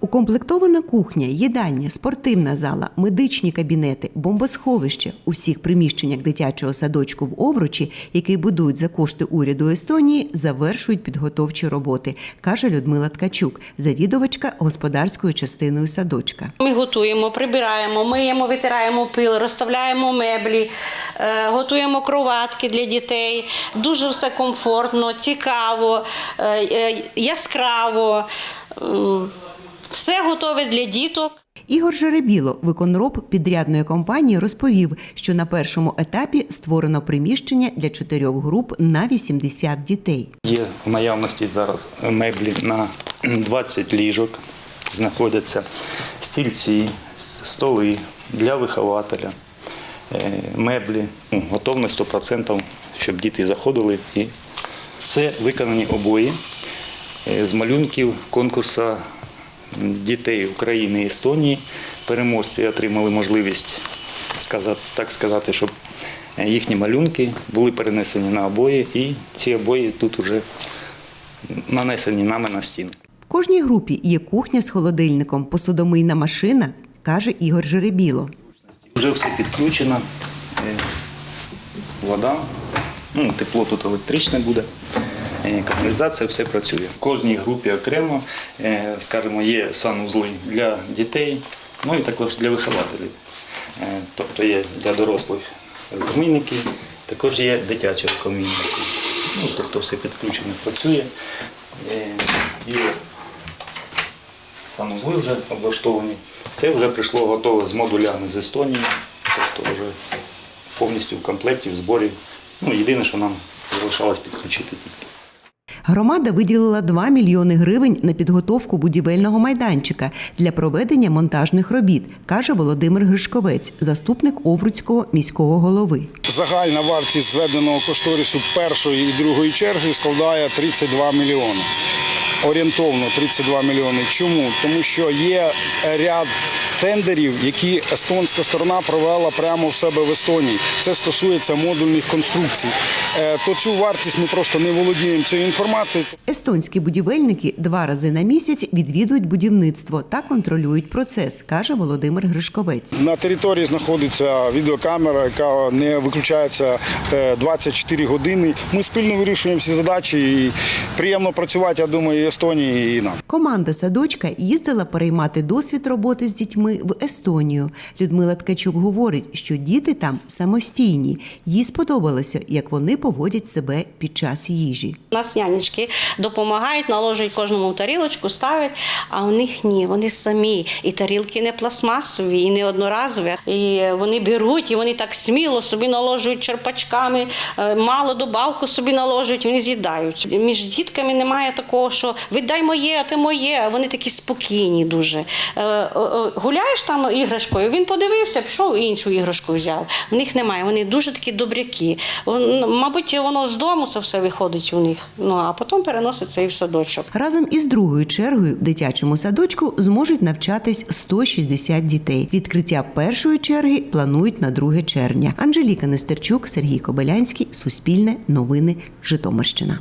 Укомплектована кухня, їдальня, спортивна зала, медичні кабінети, бомбосховище у всіх приміщеннях дитячого садочку в Овручі, який будують за кошти уряду Естонії, завершують підготовчі роботи, каже Людмила Ткачук, завідувачка господарською частиною садочка. Ми готуємо, прибираємо, миємо, витираємо пил, розставляємо меблі, е, готуємо кроватки для дітей. Дуже все комфортно, цікаво, е, е, яскраво. Все готове для діток. Ігор Жеребіло, виконроб підрядної компанії, розповів, що на першому етапі створено приміщення для чотирьох груп на 80 дітей. Є в наявності зараз меблі на 20 ліжок, знаходяться стільці, столи для вихователя, е, меблі. Ну, Готов на 100%, щоб діти заходили. І це виконані обої е, з малюнків конкурсу дітей України і Естонії. Переможці отримали можливість сказати, так сказати, щоб їхні малюнки були перенесені на обої, і ці обої тут вже нанесені нами на стіну. В кожній групі є кухня з холодильником, посудомийна машина, каже Ігор Жеребіло. Вже все підключено, е, вода, ну, тепло тут електричне буде, каналізація, все працює. В кожній групі окремо, е, скажімо, є санузли для дітей, ну і також для вихователів. Е, Тобто є для дорослих комійники, також є дитячі комійники. Ну, тобто все підключено, працює. Е, Є санузли вже облаштовані. Це вже прийшло готове з модулями з Естонії, тобто вже повністю в комплекті, в зборі. Ну, єдине, що нам залишалось підключити тільки. Громада виділила 2 мільйони гривень на підготовку будівельного майданчика для проведення монтажних робіт, каже Володимир Гришковець, заступник Овруцького міського голови. Загальна вартість зведеного кошторису першої і другої черги складає 32 мільйони. Орієнтовно 32 мільйони. Чому? Тому що є ряд тендерів, які естонська сторона провела прямо в себе в Естонії. Це стосується модульних конструкцій. Е, То цю вартість ми просто не володіємо цією інформацією. Естонські будівельники два рази на місяць відвідують будівництво та контролюють процес, каже Володимир Гришковець. На території знаходиться відеокамера, яка не виключається е, 24 години. Ми спільно вирішуємо всі задачі і приємно працювати, я думаю, і Естонії і нам. Команда садочка їздила переймати досвід роботи з дітьми в Естонію. Людмила Ткачук говорить, що діти там самостійні. Їй сподобалося, як вони поводять себе під час їжі. У нас нянечки допомагають, наложують кожному тарілочку, ставлять, а у них ні, вони самі. І тарілки не пластмасові, і не одноразові. І вони беруть, і вони так сміло собі наложують черпачками, е, мало добавку собі наложують, вони з'їдають. Між дітками немає такого, що віддай моє, а ти моє. Вони такі спокійні дуже. Е, е, там іграшкою, він подивився, пішов іншу іграшку взяв. В них немає, вони дуже такі добряки. Мабуть, воно з дому це все виходить у них. Ну а потім переноситься і в садочок. Разом із другою чергою в дитячому садочку зможуть навчатись 160 дітей. Відкриття першої черги планують на 2 червня. Анжеліка Нестерчук, Сергій Кобилянський, Суспільне, Новини, Житомирщина.